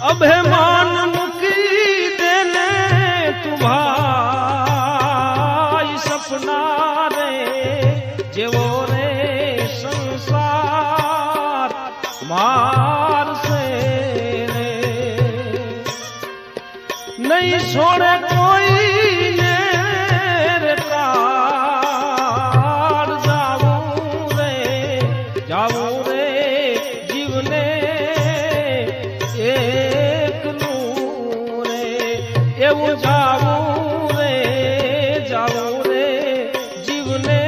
અભિમાન મૂકી દેને તું ભાઈ સપના રે જેવો રે સંસાર મારશે રે નહીં છોડે કોઈને રે કાળ જાવું રે જાવું રે કેવું જાવું રે જાવું રે જીવને